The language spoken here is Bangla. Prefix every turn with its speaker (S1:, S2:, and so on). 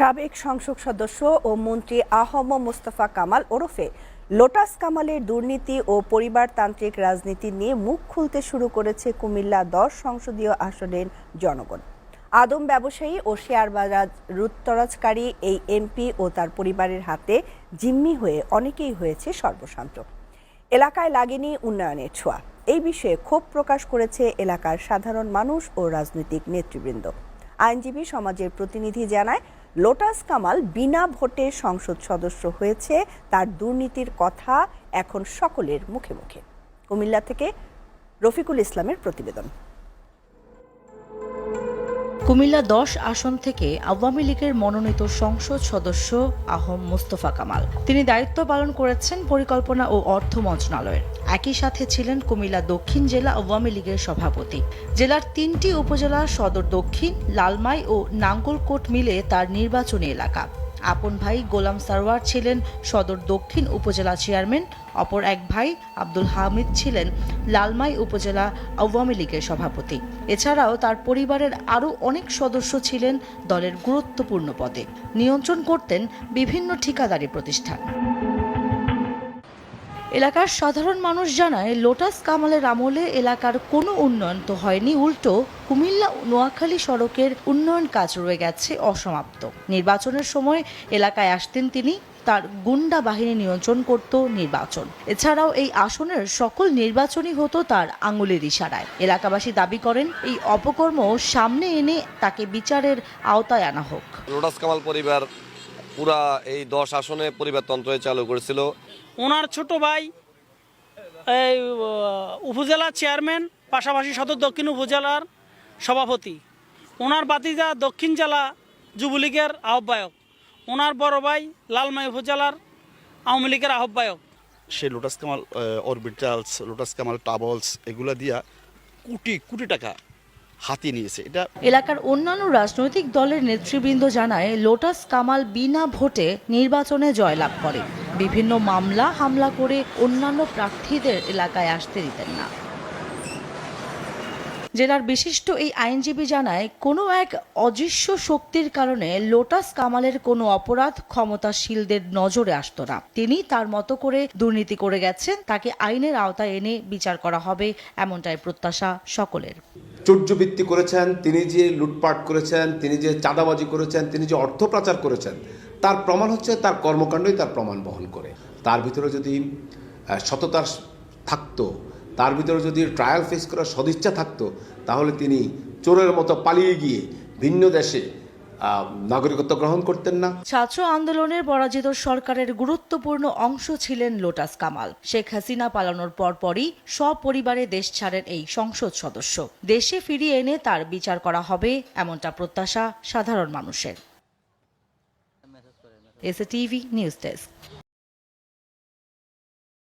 S1: সাবেক সংসদ সদস্য ও মন্ত্রী আহম মোস্তফা কামাল ওরফে লোটাস কামালের দুর্নীতি ও পরিবারতান্ত্রিক রাজনীতি নিয়ে মুখ খুলতে শুরু করেছে কুমিল্লা দশ সংসদীয় আসনের জনগণ। আদম ব্যবসায়ী ও শেয়ার বাজার রুত্তরাজকারী এই এমপি ও তার পরিবারের হাতে জিম্মি হয়ে অনেকেই হয়েছে সর্বশান্ত। এলাকায় লাগেনি উন্নয়নের ছোঁয়া। এই বিষয়ে ক্ষোভ প্রকাশ করেছে এলাকার সাধারণ মানুষ ও রাজনৈতিক নেতৃবৃন্দ। আইনজীবী সমাজের প্রতিনিধি জানায় লোটাস কামাল বিনা ভোটে সংসদ সদস্য হয়েছে, তার দুর্নীতির কথা এখন সকলের মুখে মুখে। কুমিল্লা থেকে রফিকুল ইসলামের প্রতিবেদন।
S2: কুমিল্লা দশ আসন থেকে আওয়ামী লীগের মনোনীত সংসদ সদস্য আহম মুস্তফা কামাল। তিনি দায়িত্ব পালন করেছেন পরিকল্পনা ও অর্থ মন্ত্রণালয়ের। একই সাথে ছিলেন কুমিল্লা দক্ষিণ জেলা আওয়ামী লীগের সভাপতি। জেলার তিনটি উপজেলা সদর দক্ষিণ, লালমাই ও নাঙ্গলকোট মিলে তার নির্বাচনী এলাকা। আপন ভাই গোলাম সারওয়ার ছিলেন সদর দক্ষিণ উপজেলা চেয়ারম্যান, অপর এক ভাই আব্দুল হামিদ ছিলেন লালমাই উপজেলা আওয়ামী লীগের সভাপতি। এছাড়াও তার পরিবারের আরও অনেক সদস্য ছিলেন দলের গুরুত্বপূর্ণ পদে। নিয়ন্ত্রণ করতেন বিভিন্ন ঠিকাদারি প্রতিষ্ঠান। এলাকার সাধারণ মানুষ জানায়, লোটাস কামালের আমলে এলাকার কোনো উন্নয়ন তো হয়নি, উল্টো কুমিল্লা নোয়াখালী সড়কের উন্নয়ন কাজ রয়ে গেছে অসমাপ্ত। নির্বাচনের সময় এলাকায় আসতেন তিনি, তার গুন্ডা বাহিনী নিয়ন্ত্রণ করত নির্বাচন। এছাড়াও এই আসনের সকল নির্বাচনই হতো তার আঙুলের ইশারায়। এলাকাবাসী দাবি করেন, এই অপকর্ম সামনে এনে তাকে বিচারের আওতায় আনা হোক।
S3: রোডাস কামাল পরিবার পুরা এই দশ আসনে পরিবারতন্ত্র চালু করেছিল।
S4: ওনার ছোট ভাই এই উপজেলা চেয়ারম্যান পাশাপাশি সদর দক্ষিণ উপজেলার সভাপতি। ওনার বাতিজা দক্ষিণ জেলা যুবলীগের আহ্বায়ক। ওনার বড় ভাই লালমাই উপজেলার আওয়ামী লীগের আহ্বায়ক।
S5: সে lotus Kamal orbitals lotus Kamal টাবলস এগুলা দিয়া কোটি কোটি টাকা হাতিয়ে নিয়েছে। এটা
S2: এলাকার অন্যান্য রাজনৈতিক দলের নেতৃবৃন্দ জানায়, লোটাস কামাল বিনা ভোটে নির্বাচনে জয়লাভ করে। বিভিন্ন মামলা, হামলা করে অন্যান্য প্রার্থীদের এলাকায় আসতে দিতেন না। জেলার বিশিষ্ট এই আইনজীবী জানায়, কোনো এক অদৃশ্য শক্তির কারণে লোটাস কামালের কোনো অপরাধ ক্ষমতাশীলদের নজরে আসত না। তিনি তার মতো করে দুর্নীতি করে গেছেন, তাকে আইনের আওতায় এনে বিচার করা হবে, এমনটাই প্রত্যাশা সকলের।
S6: চৌর্যবৃত্তি করেছেন, তিনি যে লুটপাট করেছেন, তিনি যে চাঁদাবাজি করেছেন, তিনি যে অর্থ পাচার করেছেন, তার প্রমাণ হচ্ছে তার কর্মকাণ্ডই তার প্রমাণ বহন করে। তার ভিতরে যদি সততার থাকতো, তার ভিতরে যদি ট্রায়াল ফেস করার সদিচ্ছা থাকতো, তাহলে তিনি চোরের মতো পালিয়ে গিয়ে ভিন্ন দেশে নাগরিকত্ব গ্রহণ করতেন না।
S2: ছাত্র আন্দোলনের পরাজিত সরকারের গুরুত্বপূর্ণ অংশ ছিলেন লোটাস কামাল। শেখ হাসিনা পালানোর পরপরই সপরিবারে দেশ ছাড়েন এই সংসদ সদস্য। দেশে ফিরিয়ে এনে তার বিচার করা হবে এমনটা প্রত্যাশা সাধারণ মানুষের। SA TV news desk.